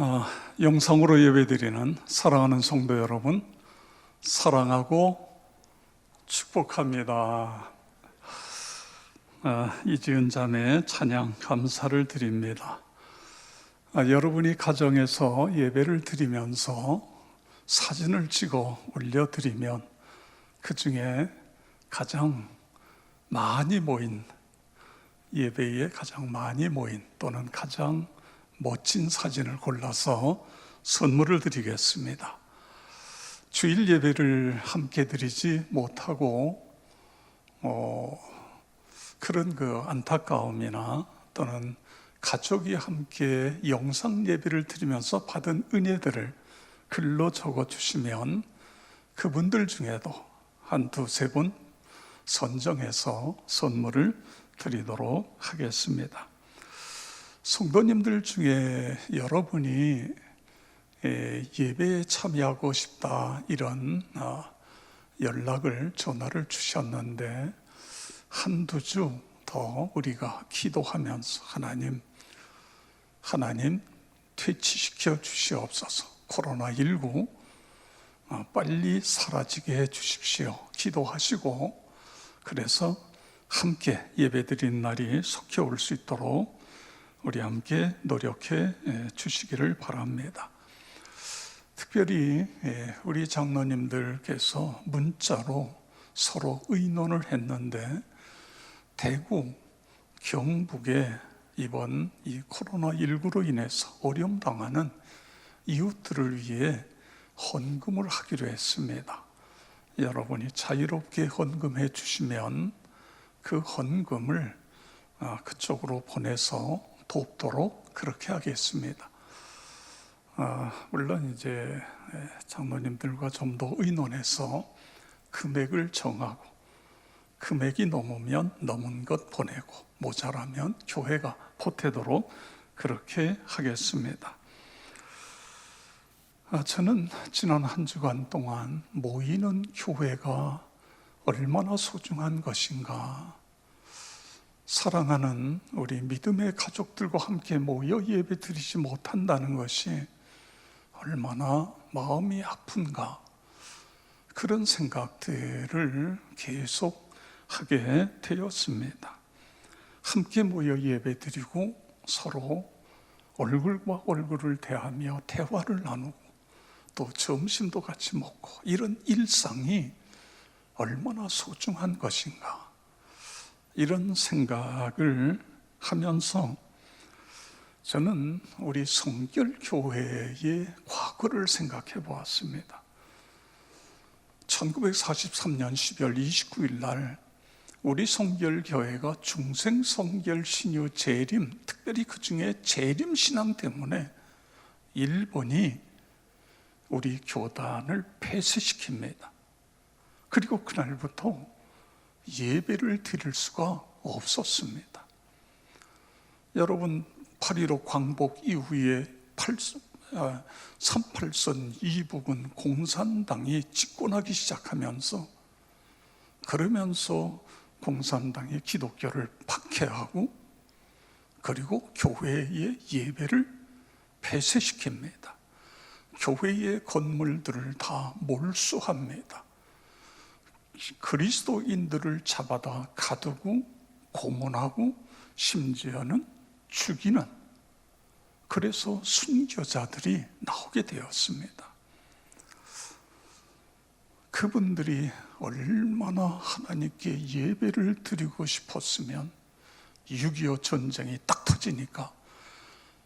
어, 영상으로 예배드리는 사랑하는 성도 여러분, 사랑하고 축복합니다. 어, 이지은 자매 찬양 감사를 드립니다. 아, 여러분이 가정에서 예배를 드리면서 사진을 찍어 올려드리면 그 중에 가장 많이 모인 예배에 가장 많이 모인 또는 가장 멋진 사진을 골라서 선물을 드리겠습니다. 주일 예배를 함께 드리지 못하고 어, 그런 그 안타까움이나 또는 가족이 함께 영상 예배를 드리면서 받은 은혜들을 글로 적어 주시면 그분들 중에도 한 두세 분 선정해서 선물을 드리도록 하겠습니다. 성도님들 중에 여러분이 예, 예배에 참여하고 싶다 이런 어, 연락을 전화를 주셨는데 한두 주 더 우리가 기도하면서 하나님 하나님 퇴치시켜 주시옵소서. 코로나 19 어, 빨리 사라지게 해 주십시오. 기도하시고 그래서 함께 예배드린 날이 속해 올 수 있도록 우리 함께 노력해 주시기를 바랍니다. 특별히 우리 장로님들께서 문자로 서로 의논을 했는데 대구, 경북에 이번 이 코로나19로 인해서 어려움 당하는 이웃들을 위해 헌금을 하기로 했습니다. 여러분이 자유롭게 헌금해 주시면 그 헌금을 아, 그쪽으로 보내서 돕도록 그렇게 하겠습니다. 아, 물론 이제 장로님들과 좀 더 의논해서 금액을 정하고 금액이 넘으면 넘은 것 보내고 모자라면 교회가 보태도록 그렇게 하겠습니다. 아, 저는 지난 한 주간 동안 모이는 교회가 얼마나 소중한 것인가. 사랑하는 우리 믿음의 가족들과 함께 모여 예배 드리지 못한다는 것이 얼마나 마음이 아픈가. 그런 생각들을 계속 하게 되었습니다. 함께 모여 예배 드리고 서로 얼굴과 얼굴을 대하며 대화를 나누고 또 점심도 같이 먹고 이런 일상이 얼마나 소중한 것인가. 이런 생각을 하면서 저는 우리 성결교회의 과거를 생각해 보았습니다. 1943년 12월 29일 날 우리 성결교회가 중생 성결 신유 재림, 특별히 그 중에 재림 신앙 때문에 일본이 우리 교단을 폐쇄시킵니다. 그리고 그날부터 예배를 드릴 수가 없었습니다. 여러분 8.15 광복 이후에 8, 38선 이북은 공산당이 집권하기 시작하면서 그러면서 공산당이 기독교를 박해하고 그리고 교회의 예배를 폐쇄시킵니다. 교회의 건물들을 다 몰수합니다. 그리스도인들을 잡아다 가두고 고문하고 심지어는 죽이는 그래서 순교자들이 나오게 되었습니다. 그분들이 얼마나 하나님께 예배를 드리고 싶었으면 6.25 전쟁이 딱 터지니까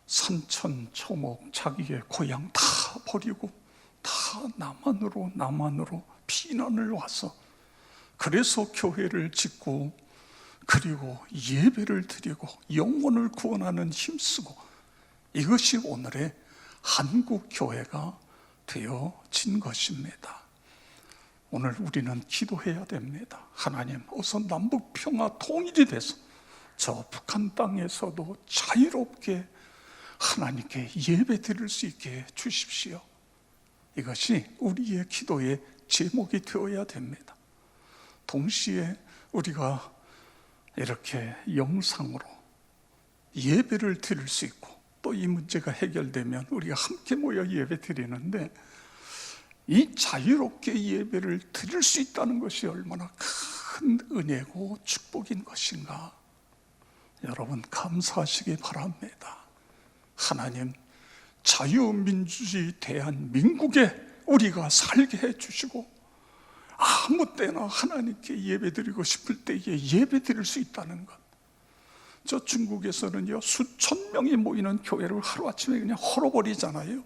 산천, 초목, 자기의 고향 다 버리고 다 남한으로 남한으로 피난을 와서 그래서 교회를 짓고 그리고 예배를 드리고 영혼을 구원하는 힘쓰고 이것이 오늘의 한국 교회가 되어진 것입니다. 오늘 우리는 기도해야 됩니다. 하나님, 어서 남북 평화 통일이 돼서 저 북한 땅에서도 자유롭게 하나님께 예배 드릴 수 있게 주십시오. 이것이 우리의 기도의 제목이 되어야 됩니다. 동시에 우리가 이렇게 영상으로 예배를 드릴 수 있고 또 이 문제가 해결되면 우리가 함께 모여 예배 드리는데 이 자유롭게 예배를 드릴 수 있다는 것이 얼마나 큰 은혜고 축복인 것인가. 여러분 감사하시기 바랍니다. 하나님 자유민주주의 대한민국에 우리가 살게 해주시고 아무 때나 하나님께 예배드리고 싶을 때에 예배드릴 수 있다는 것. 저 중국에서는요 수천 명이 모이는 교회를 하루 아침에 그냥 헐어버리잖아요.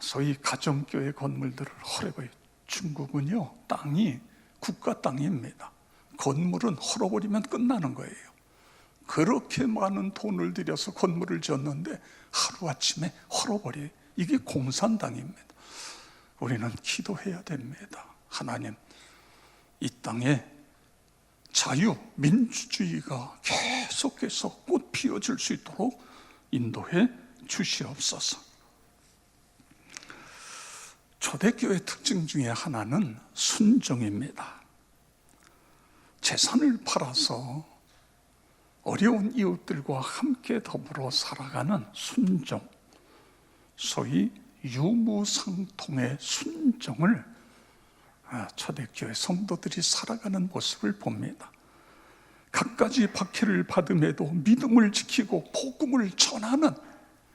소위 가정교회 건물들을 헐어버려. 중국은요 땅이 국가 땅입니다. 건물은 헐어버리면 끝나는 거예요. 그렇게 많은 돈을 들여서 건물을 지었는데 하루 아침에 헐어버려. 이게 공산당입니다. 우리는 기도해야 됩니다. 하나님, 이 땅에 자유, 민주주의가 계속해서 꽃 피어질 수 있도록 인도해 주시옵소서. 초대교회 특징 중에 하나는 순종입니다. 재산을 팔아서 어려운 이웃들과 함께 더불어 살아가는 순종, 소위 유무상통의 순종을 아, 초대교회 성도들이 살아가는 모습을 봅니다. 갖가지 박해를 받음에도 믿음을 지키고 복음을 전하는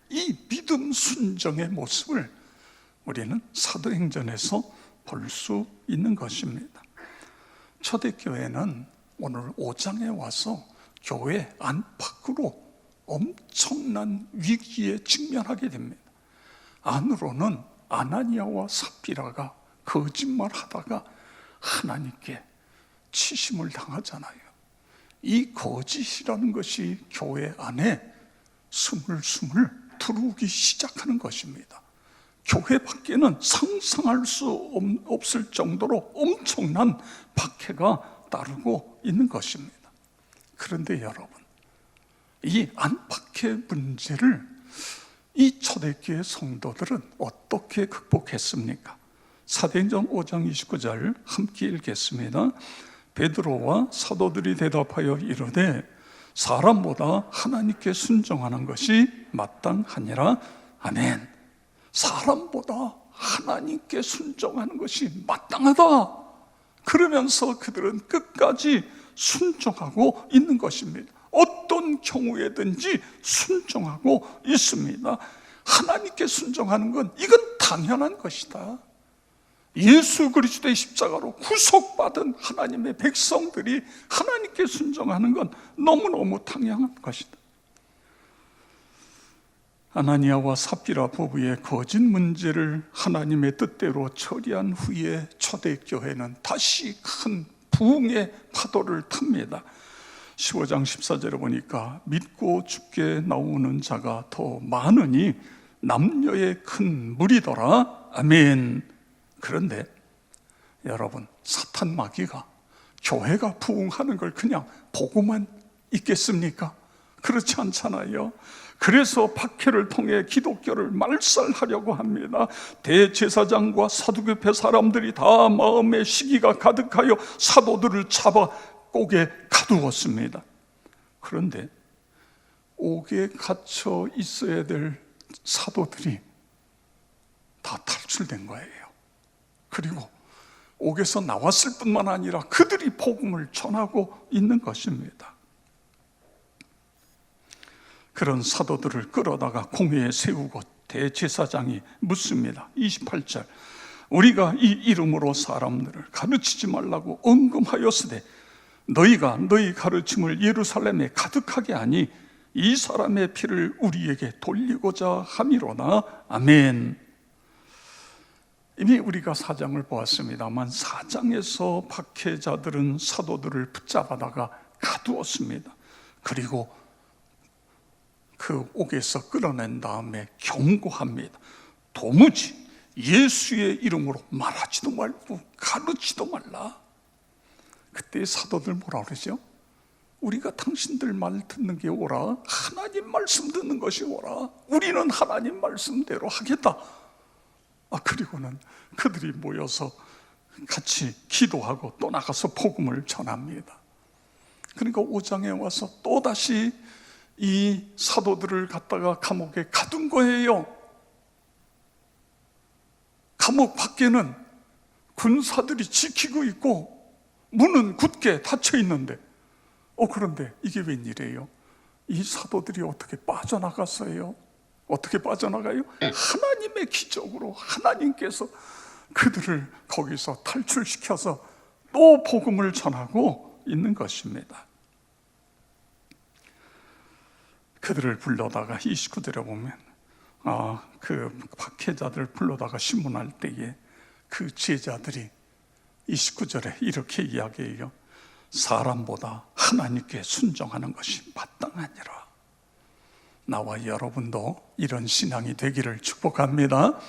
이 믿음 순정의 모습을 우리는 사도행전에서 볼 수 있는 것입니다. 초대교회는 오늘 5장에 와서 교회 안팎으로 엄청난 위기에 직면하게 됩니다. 안으로는 아나니아와 삽비라가 거짓말 하다가 하나님께 치심을 당하잖아요. 이 거짓이라는 것이 교회 안에 스물스물 들어오기 시작하는 것입니다. 교회 밖에는 상상할 수 없을 정도로 엄청난 박해가 따르고 있는 것입니다. 그런데 여러분, 이 안팎의 문제를 이 초대교회 성도들은 어떻게 극복했습니까? 사도행전 5장 29절 함께 읽겠습니다. 베드로와 사도들이 대답하여 이르되 사람보다 하나님께 순종하는 것이 마땅하니라. 아멘. 사람보다 하나님께 순종하는 것이 마땅하다. 그러면서 그들은 끝까지 순종하고 있는 것입니다. 어떤 경우에든지 순종하고 있습니다. 하나님께 순종하는 건 이건 당연한 것이다. 예수 그리스도의 십자가로 구속받은 하나님의 백성들이 하나님께 순종하는 건 너무너무 당연한 것이다. 아나니아와 삽비라 부부의 거짓 문제를 하나님의 뜻대로 처리한 후에 초대교회는 다시 큰 부흥의 파도를 탑니다. 15장 14절에 보니까 믿고 죽게 나오는 자가 더 많으니 남녀의 큰 무리더라. 아멘. 그런데 여러분, 사탄 마귀가 교회가 부흥하는 걸 그냥 보고만 있겠습니까? 그렇지 않잖아요. 그래서 박해를 통해 기독교를 말살하려고 합니다. 대제사장과 사두교회 사람들이 다 마음의 시기가 가득하여 사도들을 잡아 옥에 가두었습니다. 그런데 옥에 갇혀 있어야 될 사도들이 다 탈출된 거예요. 그리고 옥에서 나왔을 뿐만 아니라 그들이 복음을 전하고 있는 것입니다. 그런 사도들을 끌어다가 공회에 세우고 대제사장이 묻습니다. 28절. 우리가 이 이름으로 사람들을 가르치지 말라고 언금하였으되 너희가 너희 가르침을 예루살렘에 가득하게 하니 이 사람의 피를 우리에게 돌리고자 함이로나 아멘. 이미 우리가 사장을 보았습니다만 사장에서 박해자들은 사도들을 붙잡아다가 가두었습니다. 그리고 그 옥에서 끌어낸 다음에 경고합니다. 도무지 예수의 이름으로 말하지도 말고 가르치도 말라. 그때 사도들 뭐라 그러죠? 우리가 당신들 말 듣는 게 오라. 하나님 말씀 듣는 것이 오라. 우리는 하나님 말씀대로 하겠다. 아, 그리고는 그들이 모여서 같이 기도하고 또 나가서 복음을 전합니다. 그러니까 5장에 와서 또다시 이 사도들을 갖다가 감옥에 가둔 거예요. 감옥 밖에는 군사들이 지키고 있고 문은 굳게 닫혀 있는데 어 그런데 이게 웬일이에요? 이 사도들이 어떻게 빠져나갔어요? 어떻게 빠져나가요? 하나님의 기적으로 하나님께서 그들을 거기서 탈출시켜서 또 복음을 전하고 있는 것입니다. 그들을 불러다가 29절에 보면 아, 그 박해자들 불러다가 신문할 때에 그 제자들이 29절에 이렇게 이야기해요. 사람보다 하나님께 순종하는 것이 마땅하니라. 나와 여러분도 이런 신앙이 되기를 축복합니다.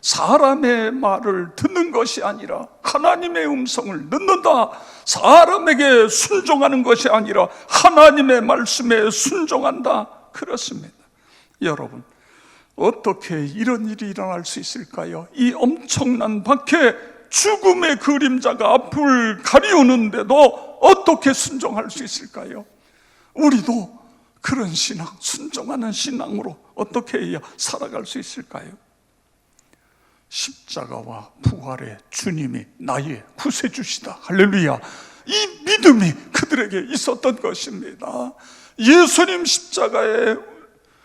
사람의 말을 듣는 것이 아니라 하나님의 음성을 듣는다. 사람에게 순종하는 것이 아니라 하나님의 말씀에 순종한다. 그렇습니다. 여러분, 어떻게 이런 일이 일어날 수 있을까요? 이 엄청난 밖에 죽음의 그림자가 앞을 가리우는데도 어떻게 순종할 수 있을까요? 우리도 그런 신앙, 순종하는 신앙으로 어떻게 해야 살아갈 수 있을까요? 십자가와 부활의 주님이 나의 구세주시다. 할렐루야. 이 믿음이 그들에게 있었던 것입니다. 예수님 십자가에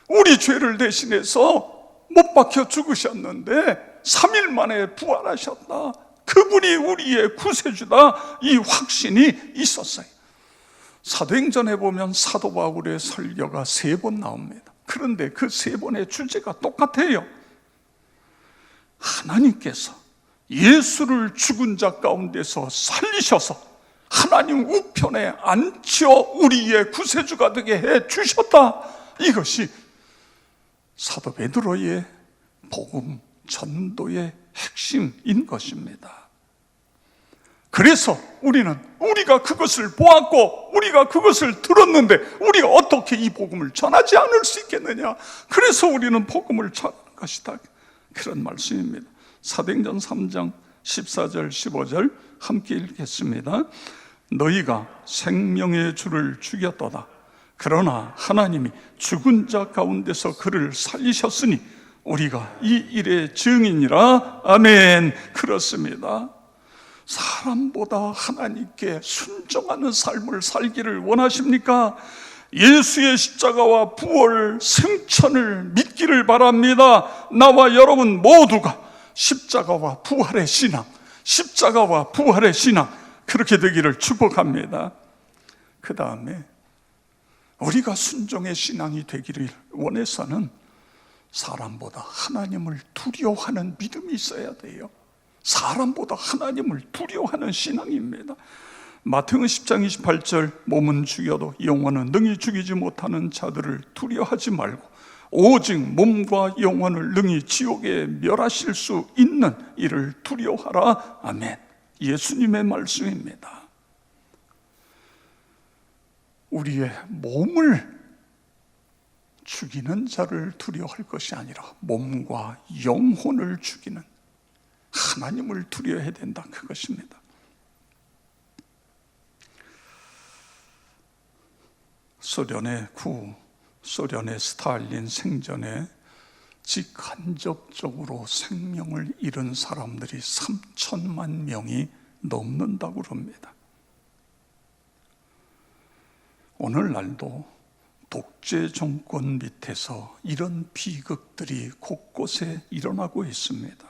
우리 죄를 대신해서 못 박혀 죽으셨는데 3일 만에 부활하셨다. 그분이 우리의 구세주다. 이 확신이 있었어요. 사도행전에 보면 사도 바울의 설교가 세 번 나옵니다. 그런데 그 세 번의 주제가 똑같아요. 하나님께서 예수를 죽은 자 가운데서 살리셔서 하나님 우편에 앉혀 우리의 구세주가 되게 해 주셨다. 이것이 사도 베드로의 복음 전도의 핵심인 것입니다. 그래서 우리는 우리가 그것을 보았고 우리가 그것을 들었는데 우리가 어떻게 이 복음을 전하지 않을 수 있겠느냐? 그래서 우리는 복음을 전하는 것이다. 그런 말씀입니다. 사도행전 3장 14절 15절 함께 읽겠습니다. 너희가 생명의 주를 죽였도다. 그러나 하나님이 죽은 자 가운데서 그를 살리셨으니 우리가 이 일의 증인이라 아멘. 그렇습니다. 사람보다 하나님께 순종하는 삶을 살기를 원하십니까? 예수의 십자가와 부활 생천을 믿기를 바랍니다. 나와 여러분 모두가 십자가와 부활의 신앙, 십자가와 부활의 신앙 그렇게 되기를 축복합니다. 그 다음에 우리가 순종의 신앙이 되기를 원해서는 사람보다 하나님을 두려워하는 믿음이 있어야 돼요. 사람보다 하나님을 두려워하는 신앙입니다. 마태복음 10장 28절 몸은 죽여도 영혼은 능히 죽이지 못하는 자들을 두려워하지 말고 오직 몸과 영혼을 능히 지옥에 멸하실 수 있는 이를 두려워하라. 아멘. 예수님의 말씀입니다. 우리의 몸을 죽이는 자를 두려워할 것이 아니라 몸과 영혼을 죽이는 하나님을 두려워해야 된다 그것입니다. 소련의 구, 소련의 스탈린 생전에 직간접적으로 생명을 잃은 사람들이 3천만 명이 넘는다고 합니다. 오늘날도 독재 정권 밑에서 이런 비극들이 곳곳에 일어나고 있습니다.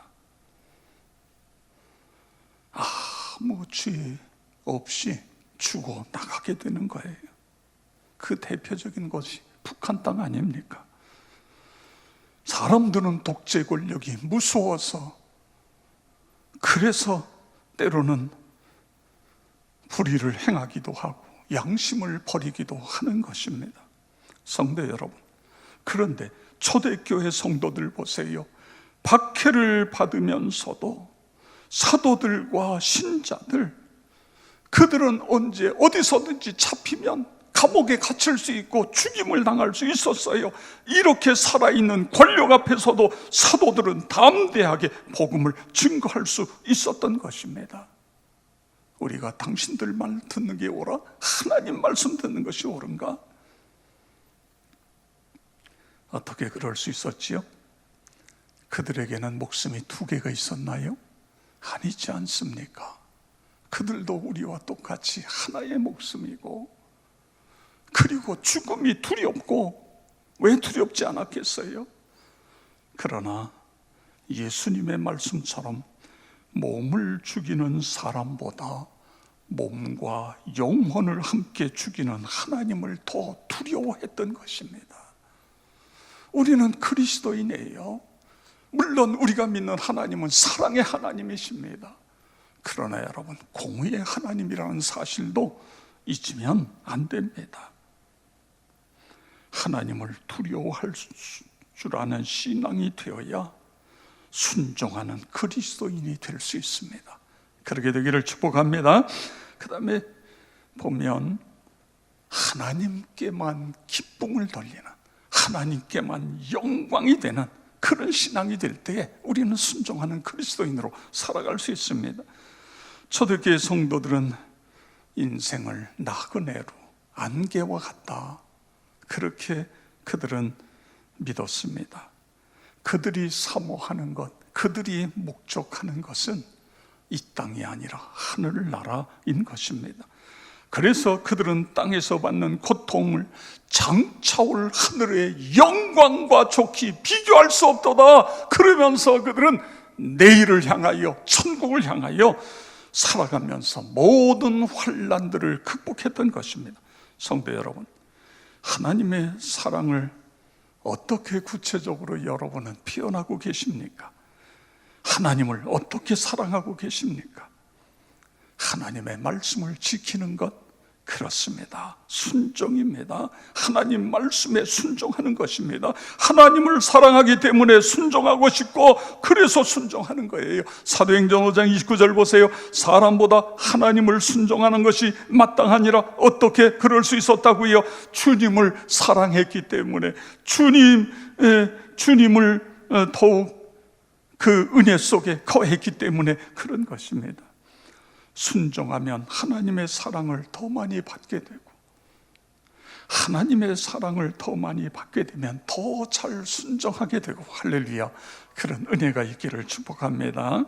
아무 죄 없이 죽어 나가게 되는 거예요. 그 대표적인 것이 북한 땅 아닙니까? 사람들은 독재 권력이 무서워서 그래서 때로는 불의를 행하기도 하고 양심을 버리기도 하는 것입니다. 성도 여러분. 그런데 초대교회 성도들 보세요. 박해를 받으면서도 사도들과 신자들 그들은 언제 어디서든지 잡히면 감옥에 갇힐 수 있고 죽임을 당할 수 있었어요. 이렇게 살아있는 권력 앞에서도 사도들은 담대하게 복음을 증거할 수 있었던 것입니다. 우리가 당신들 말 듣는 게 옳아? 하나님 말씀 듣는 것이 옳은가? 어떻게 그럴 수 있었지요? 그들에게는 목숨이 두 개가 있었나요? 아니지 않습니까? 그들도 우리와 똑같이 하나의 목숨이고, 그리고 죽음이 두렵고, 왜 두렵지 않았겠어요? 그러나 예수님의 말씀처럼 몸을 죽이는 사람보다 몸과 영혼을 함께 죽이는 하나님을 더 두려워했던 것입니다. 우리는 그리스도인이에요. 물론 우리가 믿는 하나님은 사랑의 하나님이십니다. 그러나 여러분, 공의의 하나님이라는 사실도 잊으면 안 됩니다. 하나님을 두려워할 줄 아는 신앙이 되어야 순종하는 그리스도인이 될 수 있습니다. 그렇게 되기를 축복합니다. 그 다음에 보면 하나님께만 기쁨을 돌리는 하나님께만 영광이 되는 그런 신앙이 될 때에 우리는 순종하는 그리스도인으로 살아갈 수 있습니다. 초대교회 성도들은 인생을 나그네로 안개와 같다. 그렇게 그들은 믿었습니다. 그들이 사모하는 것, 그들이 목적하는 것은 이 땅이 아니라 하늘나라인 것입니다. 그래서 그들은 땅에서 받는 고통을 장차올 하늘의 영광과 좋게 비교할 수 없도다. 그러면서 그들은 내일을 향하여 천국을 향하여 살아가면서 모든 환란들을 극복했던 것입니다. 성도 여러분, 하나님의 사랑을 어떻게 구체적으로 여러분은 표현하고 계십니까? 하나님을 어떻게 사랑하고 계십니까? 하나님의 말씀을 지키는 것 그렇습니다. 순종입니다. 하나님 말씀에 순종하는 것입니다. 하나님을 사랑하기 때문에 순종하고 싶고 그래서 순종하는 거예요. 사도행전 5장 29절 보세요. 사람보다 하나님을 순종하는 것이 마땅하니라 어떻게 그럴 수 있었다고요? 주님을 사랑했기 때문에 주님 주님을 어, 더욱 그 은혜 속에 거했기 때문에 그런 것입니다. 순종하면 하나님의 사랑을 더 많이 받게 되고 하나님의 사랑을 더 많이 받게 되면 더 잘 순종하게 되고 할렐루야 그런 은혜가 있기를 축복합니다.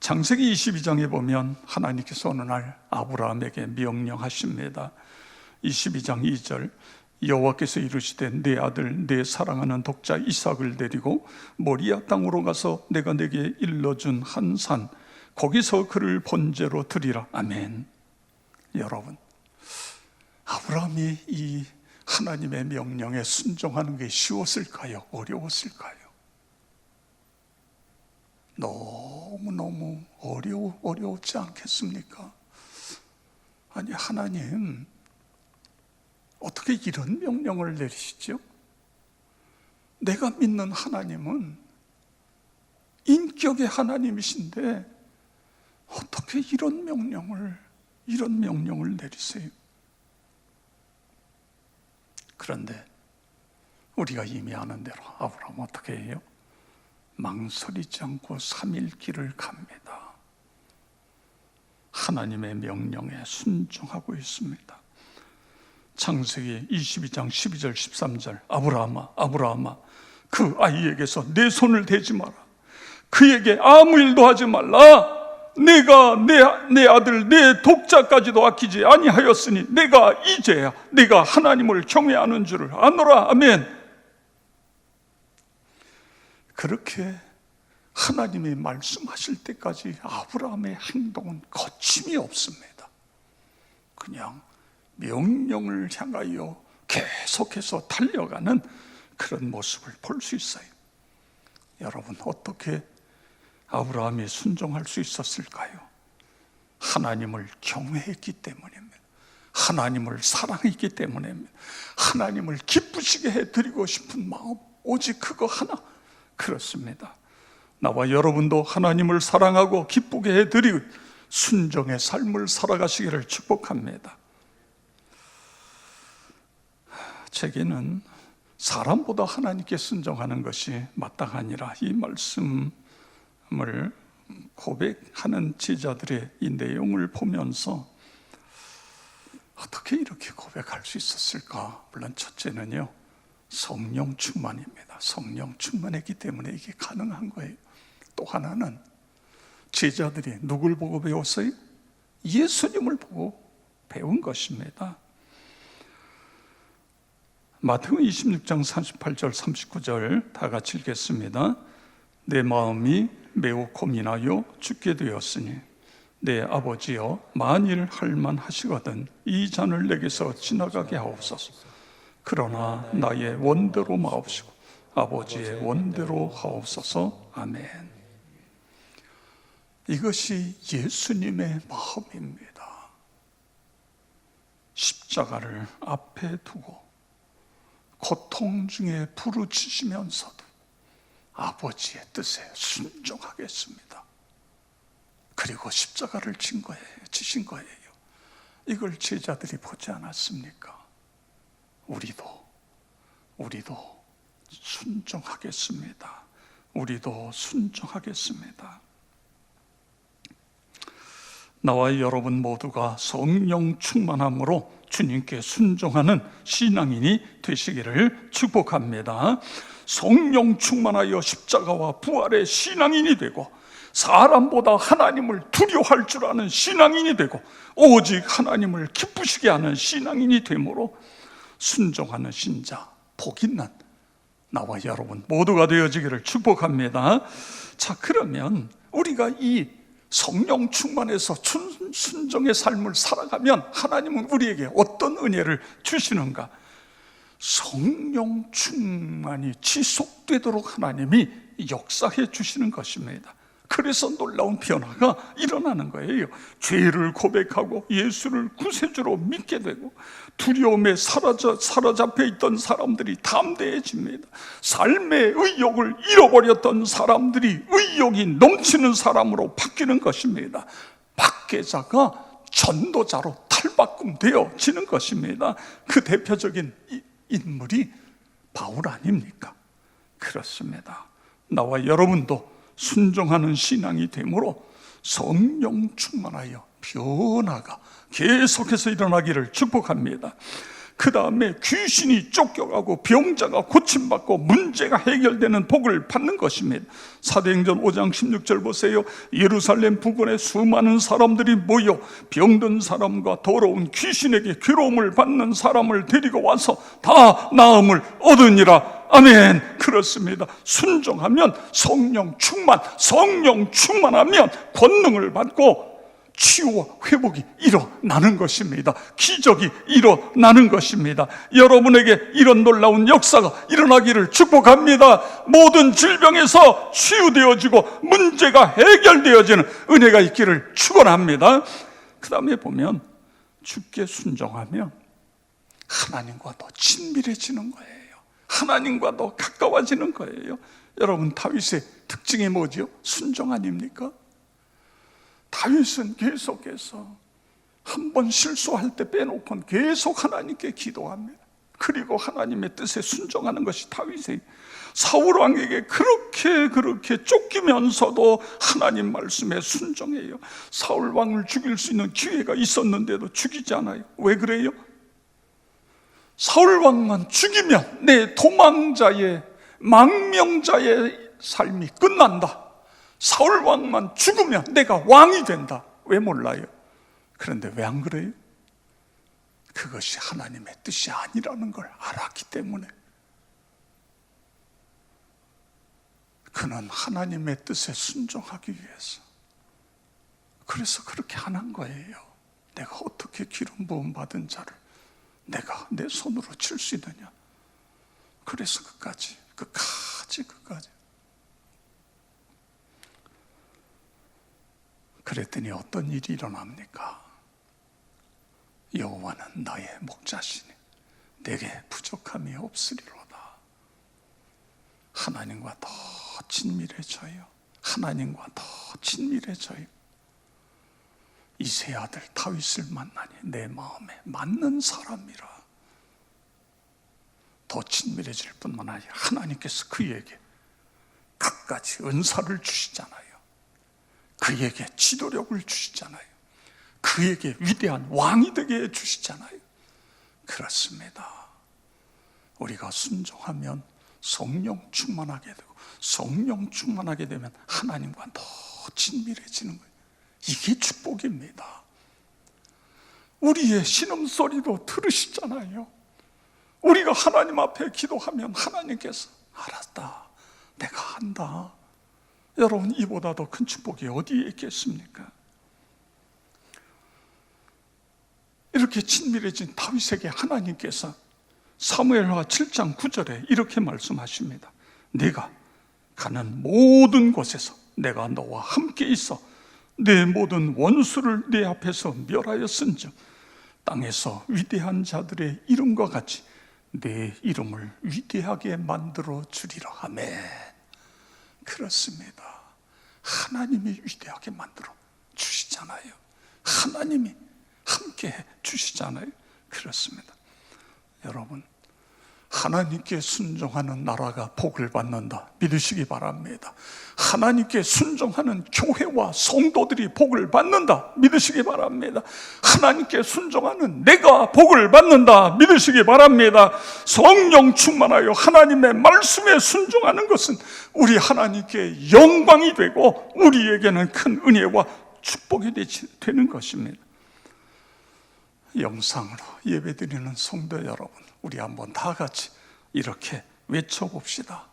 장세기 22장에 보면 하나님께서 어느 날 아브라함에게 명령하십니다. 22장 2절 여호와께서 이르시되 내 아들 내 사랑하는 독자 이삭을 데리고 모리아 땅으로 가서 내가 내게 일러준 한 산 거기서 그를 번제로 드리라. 아멘. 여러분, 아브라함이 이 하나님의 명령에 순종하는 게 쉬웠을까요? 어려웠을까요? 너무너무 어려워, 어려웠지 않겠습니까? 아니, 하나님, 어떻게 이런 명령을 내리시죠? 내가 믿는 하나님은 인격의 하나님이신데 어떻게 이런 명령을 이런 명령을 내리세요? 그런데 우리가 이미 아는 대로 아브라함 어떻게 해요? 망설이지 않고 3일 길을 갑니다. 하나님의 명령에 순종하고 있습니다. 창세기 22장 12절 13절 아브라함아 아브라함아 그 아이에게서 내 손을 대지 마라. 그에게 아무 일도 하지 말라. 내가 내, 내 아들 내 독자까지도 아끼지 아니하였으니 내가 이제야 내가 하나님을 경외하는 줄을 아노라. 아멘. 그렇게 하나님이 말씀하실 때까지 아브라함의 행동은 거침이 없습니다. 그냥 명령을 향하여 계속해서 달려가는 그런 모습을 볼 수 있어요. 여러분 어떻게 아브라함이 순종할 수 있었을까요? 하나님을 경외했기 때문입니다. 하나님을 사랑했기 때문입니다. 하나님을 기쁘시게 해드리고 싶은 마음, 오직 그거 하나. 그렇습니다. 나와 여러분도 하나님을 사랑하고 기쁘게 해드리고 순종의 삶을 살아가시기를 축복합니다. 제게는 사람보다 하나님께 순종하는 것이 마땅하니라 이 말씀 을 고백하는 제자들의 이 내용을 보면서 어떻게 이렇게 고백할 수 있었을까? 물론 첫째는요, 성령 충만입니다. 성령 충만했기 때문에 이게 가능한 거예요. 또 하나는 제자들이 누굴 보고 배웠어요? 예수님을 보고 배운 것입니다. 마태복 26장 38절 39절 다 같이 읽겠습니다. 내 마음이 매우 고민하여 죽게 되었으니 내 아버지여 만일 할만 하시거든 이 잔을 내게서 지나가게 하옵소서. 그러나 나의 원대로 마옵시고 아버지의 원대로 하옵소서. 아멘. 이것이 예수님의 마음입니다. 십자가를 앞에 두고 고통 중에 부르짖으면서도 아버지의 뜻에 순종하겠습니다. 그리고 십자가를 진 거예요. 지신 거예요. 이걸 제자들이 보지 않았습니까? 우리도 우리도 순종하겠습니다. 우리도 순종하겠습니다. 나와 여러분 모두가 성령 충만함으로 주님께 순종하는 신앙인이 되시기를 축복합니다. 성령 충만하여 십자가와 부활의 신앙인이 되고 사람보다 하나님을 두려워할 줄 아는 신앙인이 되고 오직 하나님을 기쁘시게 하는 신앙인이 되므로 순종하는 신자 복 있는 나와 여러분 모두가 되어지기를 축복합니다. 자 그러면 우리가 이 성령 충만해서 순종의 삶을 살아가면 하나님은 우리에게 어떤 은혜를 주시는가? 성령 충만이 지속되도록 하나님이 역사해 주시는 것입니다. 그래서 놀라운 변화가 일어나는 거예요. 죄를 고백하고 예수를 구세주로 믿게 되고 두려움에 사라져, 사로잡혀 있던 사람들이 담대해집니다. 삶의 의욕을 잃어버렸던 사람들이 의욕이 넘치는 사람으로 바뀌는 것입니다. 박계자가 전도자로 탈바꿈되어지는 것입니다. 그 대표적인 인물이 바울 아닙니까? 그렇습니다. 나와 여러분도 순종하는 신앙이 되므로 성령 충만하여 변화가 계속해서 일어나기를 축복합니다. 그 다음에 귀신이 쫓겨가고 병자가 고침받고 문제가 해결되는 복을 받는 것입니다. 사도행전 5장 16절 보세요. 예루살렘 부근에 수많은 사람들이 모여 병든 사람과 더러운 귀신에게 괴로움을 받는 사람을 데리고 와서 다 나음을 얻으니라. 아멘. 그렇습니다. 순종하면 성령 충만, 성령 충만하면 권능을 받고 치유와 회복이 일어나는 것입니다. 기적이 일어나는 것입니다. 여러분에게 이런 놀라운 역사가 일어나기를 축복합니다. 모든 질병에서 치유되어지고 문제가 해결되어지는 은혜가 있기를 축원합니다. 그 다음에 보면 죽게 순종하면 하나님과 더 친밀해지는 거예요. 하나님과 더 가까워지는 거예요. 여러분 다윗의 특징이 뭐죠? 순종 아닙니까? 다윗은 계속해서 한 번 실수할 때 빼놓고는 계속 하나님께 기도합니다. 그리고 하나님의 뜻에 순종하는 것이 다윗의 사울 왕에게 그렇게 그렇게 쫓기면서도 하나님 말씀에 순종해요. 사울 왕을 죽일 수 있는 기회가 있었는데도 죽이지 않아요. 왜 그래요? 사울 왕만 죽이면 내 도망자의 망명자의 삶이 끝난다. 사울 왕만 죽으면 내가 왕이 된다. 왜 몰라요? 그런데 왜 안 그래요? 그것이 하나님의 뜻이 아니라는 걸 알았기 때문에 그는 하나님의 뜻에 순종하기 위해서 그래서 그렇게 안 한 거예요. 내가 어떻게 기름 부음 받은 자를 내가 내 손으로 칠 수 있느냐? 그래서 끝까지, 끝까지, 끝까지. 그랬더니 어떤 일이 일어납니까? 여호와는 나의 목자시니 내게 부족함이 없으리로다. 하나님과 더 친밀해져요. 하나님과 더 친밀해져요. 이세 아들 다윗을 만나니 내 마음에 맞는 사람이라. 더 친밀해질 뿐만 아니라 하나님께서 그에게 갖가지 은사를 주시잖아요. 그에게 지도력을 주시잖아요. 그에게 위대한 왕이 되게 해주시잖아요. 그렇습니다. 우리가 순종하면 성령 충만하게 되고 성령 충만하게 되면 하나님과 더 친밀해지는 거예요. 이게 축복입니다. 우리의 신음소리도 들으시잖아요. 우리가 하나님 앞에 기도하면 하나님께서 알았다. 내가 한다. 여러분 이보다 더 큰 축복이 어디에 있겠습니까? 이렇게 친밀해진 다윗에게 하나님께서 사무엘하 7장 9절에 이렇게 말씀하십니다. 네가 가는 모든 곳에서 내가 너와 함께 있어 내 모든 원수를 내 앞에서 멸하였은즉 땅에서 위대한 자들의 이름과 같이 내 이름을 위대하게 만들어 주리라 아멘. 그렇습니다. 하나님이 위대하게 만들어 주시잖아요. 하나님이 함께 해 주시잖아요. 그렇습니다. 여러분, 하나님께 순종하는 나라가 복을 받는다. 믿으시기 바랍니다. 하나님께 순종하는 교회와 성도들이 복을 받는다. 믿으시기 바랍니다. 하나님께 순종하는 내가 복을 받는다. 믿으시기 바랍니다. 성령 충만하여 하나님의 말씀에 순종하는 것은 우리 하나님께 영광이 되고 우리에게는 큰 은혜와 축복이 되는 것입니다. 영상으로 예배드리는 성도 여러분, 우리 한번 다 같이 이렇게 외쳐봅시다.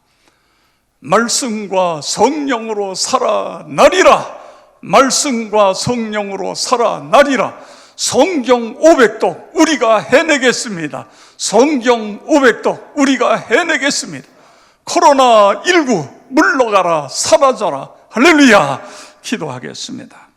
말씀과 성령으로 살아나리라. 말씀과 성령으로 살아나리라. 성경 500도 우리가 해내겠습니다. 성경 500도 우리가 해내겠습니다. 코로나19 물러가라, 사라져라. 할렐루야. 기도하겠습니다.